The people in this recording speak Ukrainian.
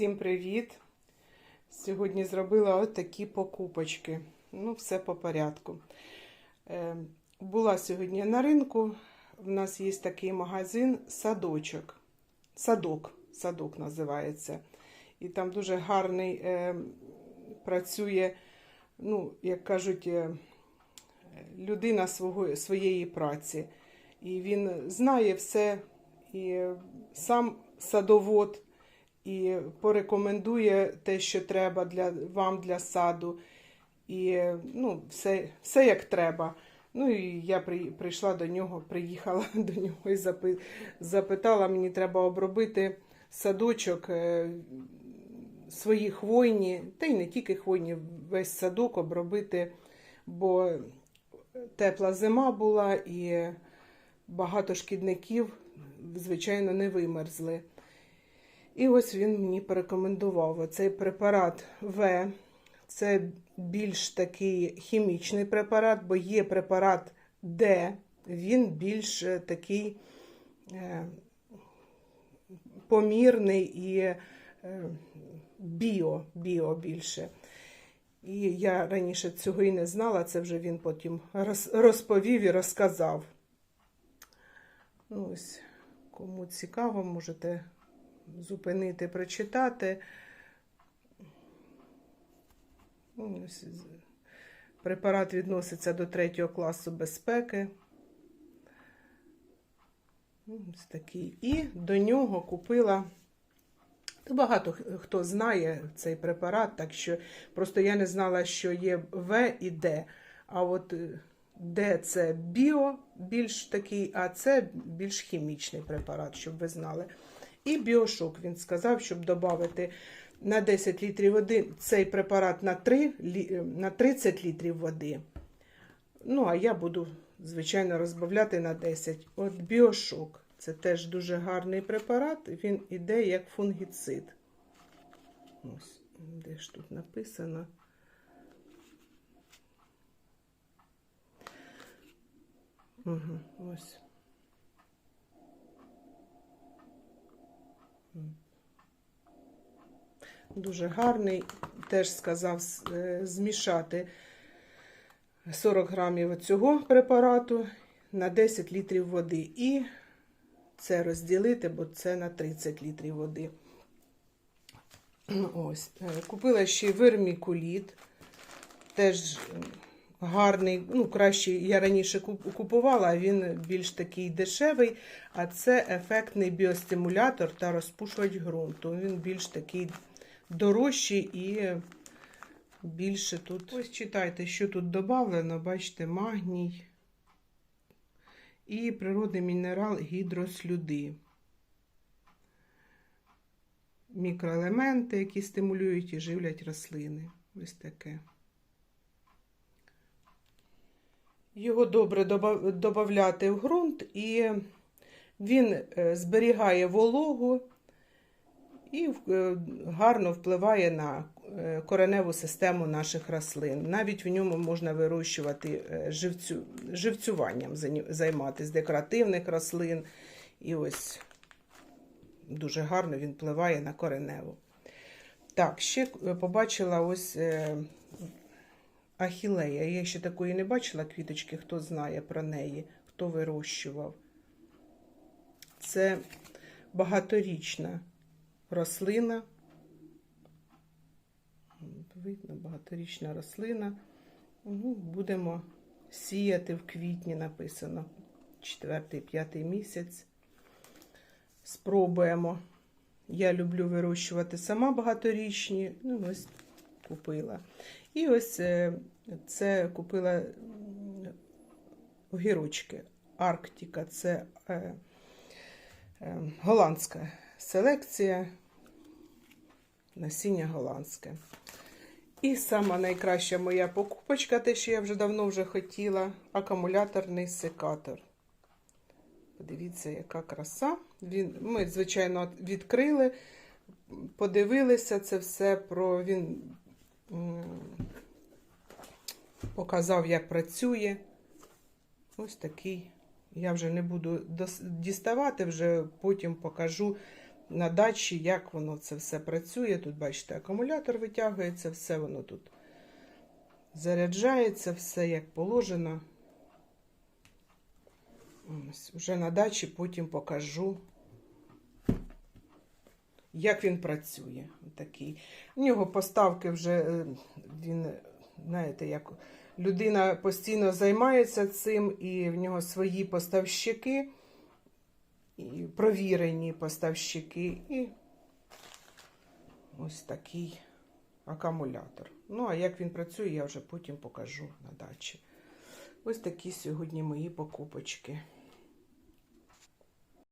Всім привіт! Сьогодні зробила от такі покупочки. Ну, все по порядку. Е, була сьогодні на ринку. У нас є такий магазин садочок. Садок, садок називається. І там дуже гарний е, працює, ну, як кажуть, е, людина свого, своєї праці. І він знає все, і сам садовод, і порекомендує те, що треба для вам для саду. І ну, все, все як треба. Ну і я при, прийшла до нього, приїхала до нього і запи, запитала, мені треба обробити садочок е, свої хвойні, та й не тільки хвойні, весь садок обробити, бо тепла зима була і багато шкідників, звичайно, не вимерзли. І ось він мені порекомендував цей препарат В. Це більш такий хімічний препарат, бо є препарат Д, він більш е, такий е, помірний і е, біо, біо більше. І я раніше цього і не знала, це вже він потім розповів і розказав. Ну, ось, кому цікаво, можете зупинити, прочитати. Ну, Препарат відноситься до третього класу безпеки. Ну, Ось такий. І до нього купила. Багато хто знає цей препарат, так що просто я не знала, що є В і Д. А от е, Д це біо більш такий, а це більш хімічний препарат, щоб ви знали. І біошок він сказав, щоб додати на 10 літрів води цей препарат на, 3, е, на 30 літрів води. Ну, а я буду, звичайно, розбавляти на 10. От біошок. Це теж дуже гарний препарат. Він іде як фунгіцид. Ось, де ж тут написано? Угу, ось. Дуже гарний. Теж сказав е, змішати 40 грамів цього препарату на 10 літрів води. І це розділити, бо це на 30 літрів води. Ось. е, Купила ще вермікуліт. Теж гарний, ну, краще я раніше купувала, а він більш такий дешевий. А це ефектний біостимулятор та розпушувач ґрунту. Він більш такий дорожчий і більше тут. Ось читайте, що тут додавлено. Бачите, магній і природний мінерал гідрослюди. Мікроелементи, які стимулюють і живлять рослини. Ось таке. Його добре додати в ґрунт, і він е, зберігає вологу і е, гарно впливає на е, кореневу систему наших рослин. Навіть в ньому можна вирощувати живцю, живцюванням, займатися декоративних рослин. І ось дуже гарно він впливає на кореневу. Так, ще побачила ось ахілея. Я ще такої не бачила квіточки, хто знає про неї, хто вирощував. Це багаторічна рослина. Видно, багаторічна рослина. Ну, будемо сіяти в квітні, написано. Четвертий, п'ятий місяць. Спробуємо. Я люблю вирощувати сама багаторічні. Ну, ось купила. І ось е, це купила огірочки. Арктика. Це е, е, голландська селекція. Насіння голландське. І сама найкраща моя покупочка, те, що я вже давно вже хотіла, акумуляторний секатор. Подивіться, яка краса. Він, ми, звичайно, відкрили, подивилися це все про він показав, як працює. Ось такий. Я вже не буду діставати, вже потім покажу на дачі, як воно це все працює. Тут, бачите, акумулятор витягується, все воно тут заряджається, все як положено. Ось, вже на дачі потім покажу, як він працює. Такий. У нього поставки вже е, він, знаєте, як людина постійно займається цим, і в нього свої поставщики, і провірені поставщики, і ось такий акумулятор. Ну, а як він працює, я вже потім покажу на дачі. Ось такі сьогодні мої покупочки.